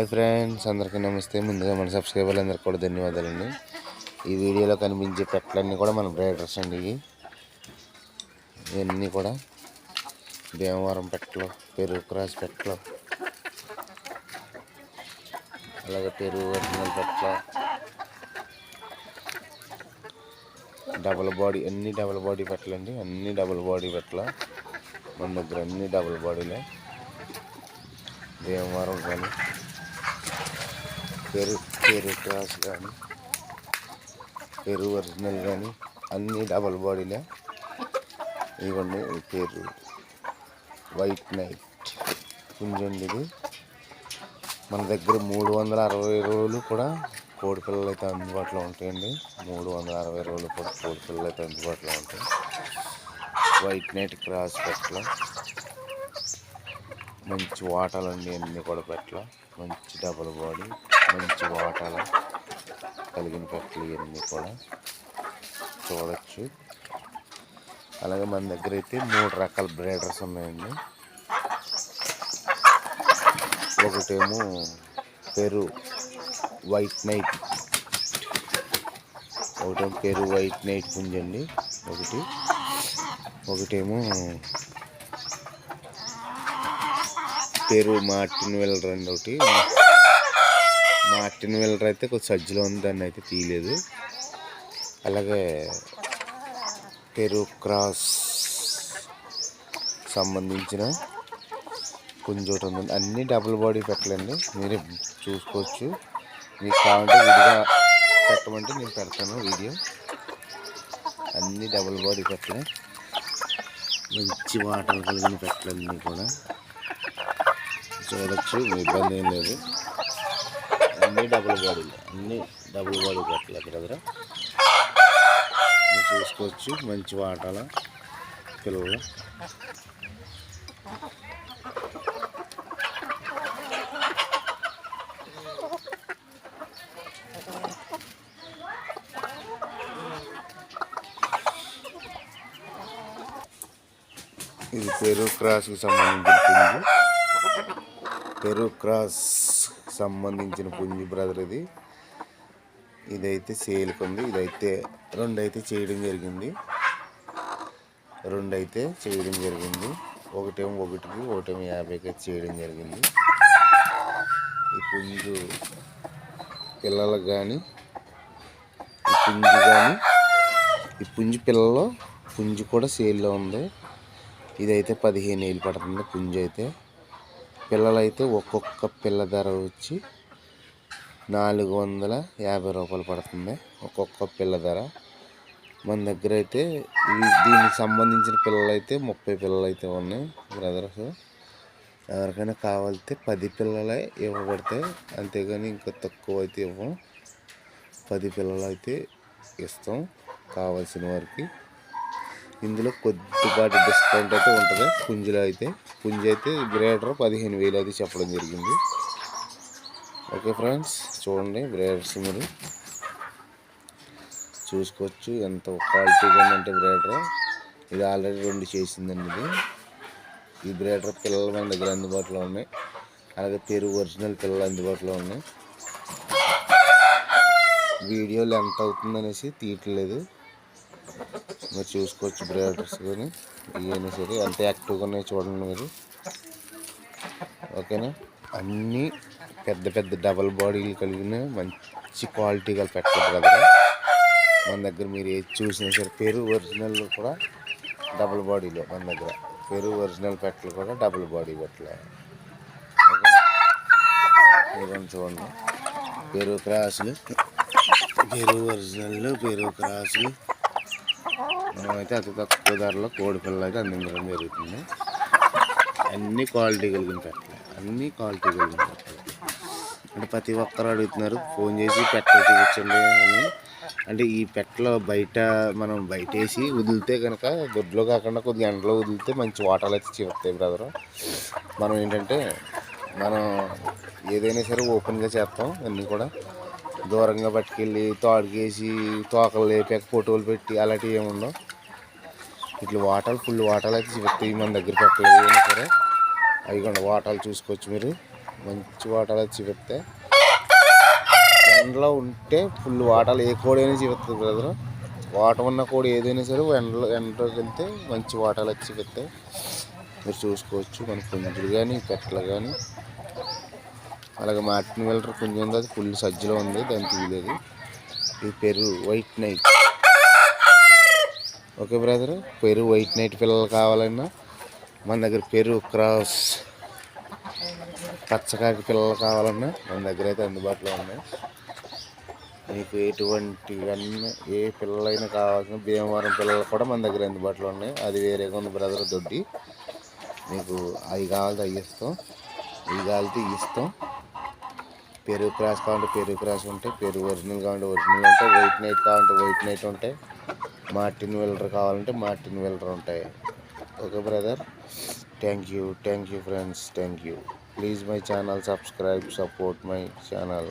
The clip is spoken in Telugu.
హాయ్ ఫ్రెండ్స్ అందరికీ నమస్తే. ముందుగా మన సబ్స్క్రైబర్లు అందరికీ కూడా ధన్యవాదాలండి. ఈ వీడియోలో కనిపించే పెట్టలన్నీ కూడా మన బ్రైడర్స్ అండి ఇవి. ఇవన్నీ కూడా భీమవరం పెట్టలు పెరుగు క్రాస్ పెట్టలు అలాగే పెరుగు ఒరిజినల్ పెట్టలు డబుల్ బాడీ అన్ని డబుల్ బాడీ పెట్టలండి. అన్ని డబుల్ బాడీ పెట్టల మన దగ్గర అన్ని డబుల్ బాడీలే. భీమవరం కానీ పెరు పెరు క్రాస్ కానీ పెరు ఒరిజినల్ కానీ అన్నీ డబల్ బాడీలే. ఇవ్వండి పేరు. White night. పుంజండి ఇది. మన దగ్గర మూడు వందల అరవై రోజులు కూడా కోడి పిల్లలు అయితే అందుబాటులో ఉంటాయండి. మూడు వందల అరవై రోజులు కూడా కోడి పిల్లలు అయితే అందుబాటులో ఉంటాయి. వైట్ నైట్ క్రాస్ పెట్టల. మంచి వాటాలండి అన్నీ కూడా పెట్టల. మంచి డబల్ బాడీ. మంచి వాటాల కలిగిన పెట్టలు ఇవన్నీ కూడా చూడొచ్చు. అలాగే మన దగ్గర అయితే మూడు రకాల బ్రేడర్స్ ఉన్నాయండి. ఒకటేమో పెరు వైట్ నైట్. ఒకటేమో పెరు వైట్ నైట్ పుంజండి ఒకటి. ఒకటేమో పెరు మార్టిన్ వెల్లర్ అండి ఒకటి. మార్టిన్ వెల్లర్ అయితే కొంచెం సజ్జలో ఉంది దాన్ని అయితే తీయలేదు. అలాగే పెరు క్రాస్ సంబంధించిన కొంచెం ఉంది. అన్నీ డబుల్ బాడీ పెట్టలేండి. మీరే చూసుకోవచ్చు. మీకు కావాలంటే విడిగా పెట్టమంటే నేను పెడతాను వీడియో. అన్నీ డబుల్ బాడీ పెట్టలే. మంచి వాటర్ కలిగిన పెట్టలేదు కూడా. చూడొచ్చు ఇబ్బంది ఏం లేదు. డబుల్ బాడీలు అన్నీ డబుల్ బాడీ పెట్టలు బ్రదర్. దగ్గర చూసుకోవచ్చు. మంచి వాటాల పిల్లలు. ఇది పెరు క్రాస్కి సంబంధించిన పెరు క్రాస్. సంబంధించిన పుంజు బ్రదర్ ఇది. ఇదైతే సేల్కి ఉంది ఇదైతే రెండు అయితే చేయడం జరిగింది. రెండు అయితే చేయడం జరిగింది. ఒకటేమో ఒకటికి ఒకటేమో యాభైకి అయితే చేయడం జరిగింది. ఈ పుంజు పిల్లలకు కానీ ఈ పుంజు కానీ ఈ పుంజు పిల్లలు పుంజు కూడా సేల్లో ఉంది. ఇదైతే పదిహేను వేలు పడుతుంది పుంజు అయితే పిల్లలైతే ఒక్కొక్క పిల్ల ధర వచ్చి నాలుగు వందల యాభై రూపాయలు పడుతుంది ఒక్కొక్క పిల్ల ధర. మన దగ్గర అయితే దీనికి సంబంధించిన పిల్లలైతే ముప్పై పిల్లలు అయితే ఉన్నాయి బ్రదర్స్. ఎవరికైనా కావాలితే పది పిల్లలే ఇవ్వబడతాయి అంతేగాని ఇంకా తక్కువ అయితే ఇవ్వం. పది పిల్లలు అయితే ఇస్తాం కావాల్సిన వారికి. ఇందులో కొద్దిపాటి డిస్కౌంట్ అయితే ఉంటుంది. పుంజులో అయితే. పుంజు అయితే బ్రేడర్ పదిహేను వేలు అయితే చెప్పడం జరిగింది. ఓకే ఫ్రెండ్స్ చూడండి బ్రేడర్స్ మీరు. చూసుకోవచ్చు ఎంత క్వాలిటీగా ఉందంటే బ్రేడర్ ఇది ఆల్రెడీ రెండు చేసిందండి ఇది. ఈ బ్రేడర్ పిల్లలు మన దగ్గర అందుబాటులో ఉన్నాయి. అలాగే పెరుగు ఒరిజినల్ పిల్లలు అందుబాటులో ఉన్నాయి. వీడియోలు ఎంత అవుతుందనేసి తీయట్లేదు. మీరు చూసుకోవచ్చు బ్రేడర్స్ కానీ ఇవన్నీ సరే ఎంత యాక్టివ్గా ఉన్నాయి చూడండి మీరు. ఓకేనా? అన్నీ పెద్ద పెద్ద డబల్ బాడీలు కలిగిన మంచి క్వాలిటీ గల పెట్టారు కదా మన దగ్గర మీరు ఏది చూసినా సరే పెరు ఒరిజినల్ కూడా డబుల్ బాడీలో మన దగ్గర. పెరు ఒరిజినల్ పెట్టలు కూడా డబుల్ బాడీ పెట్టలే. ఓకేనా? చూడండి. పెరు క్రాసులు. పెరు ఒరిజినల్ పెరు క్రాసులు. మనమైతే అతి తక్కువ ధరలో కోడి పిల్లలు అయితే అందించడం జరుగుతుంది. అన్ని క్వాలిటీ కలిగిన పెట్టలు. అన్ని క్వాలిటీ కలిగిన పెట్టలు. అంటే ప్రతి ఒక్కరు అడుగుతున్నారు ఫోన్ చేసి పెట్టలు చూపించండి అని. అంటే ఈ పెట్టలో బయట మనం బయట వేసి వదిలితే కనుక దొడ్లో కాకుండా కొద్దిగా ఎండలో వదిలితే మంచి వాటాలు అయితే చివస్తాయి బ్రదర్. మనం ఏంటంటే మనం ఏదైనా సరే ఓపెన్గా చేస్తాం అన్నీ కూడా. దూరంగా పట్టుకెళ్ళి తోడుకేసి తోకలు లేపాక ఫోటోలు పెట్టి అలాంటివి ఏమి ఉండవు. ఇట్లా వాటాలు ఫుల్ వాటాలు అయితే చెప్తాయి మన దగ్గర పెట్టలేదు ఏమైనా సరే. అవి కూడా వాటాలు చూసుకోవచ్చు మీరు. మంచి వాటాలు చూపిస్తే. ఎండలో ఉంటే ఫుల్ వాటాలు ఏ కోడి అయినా చూపిస్తుంది బ్రదర్. వాట ఉన్న కోడి ఏదైనా సరే ఎండలో ఎండలోకి వెళ్తే మంచి వాటాలు వచ్చి చూపిస్తాయి మీరు చూసుకోవచ్చు. మన పుంజులు కానీ పెట్టలు కానీ. అలాగే మార్టిన్ వెల్టర్ కొంచెం ఉంది అది ఫుల్ సజ్జలో ఉంది దాన్ని తీయలేదు. ఇది పెరు వైట్ నైట్. ఓకే బ్రదర్ పెరు వైట్ నైట్ పిల్లలు కావాలన్నా మన దగ్గర పెరు క్రాస్ పచ్చకాకి పిల్లలు కావాలన్నా మన దగ్గర అయితే అందుబాటులో ఉన్నాయి. మీకు ఎటువంటి అన్నీ ఏ పిల్లలైనా కావాల్సిన భీమవరం పిల్లలు కూడా మన దగ్గర అందుబాటులో ఉన్నాయి. అది వేరేగా ఉంది బ్రదర్ దొడ్డి. మీకు అవి కావాలి అవి ఇస్తాం. ఇవి కావాలంటే ఇస్తాం. పెరుగు క్రాస్ కావాలంటే పెరుగు క్రాస్ ఉంటాయి పెరుగు ఒరిజినల్ కావాలంటే ఒరిజినల్ ఉంటాయి వైట్ నైట్ కావాలంటే వైట్ నైట్ ఉంటాయి మార్టిన్ వెల్డర్ కావాలంటే మార్టిన్ వెల్డర్ ఉంటాయి. Okay brother? Thank you thank you friends thank you please my channel subscribe support my channel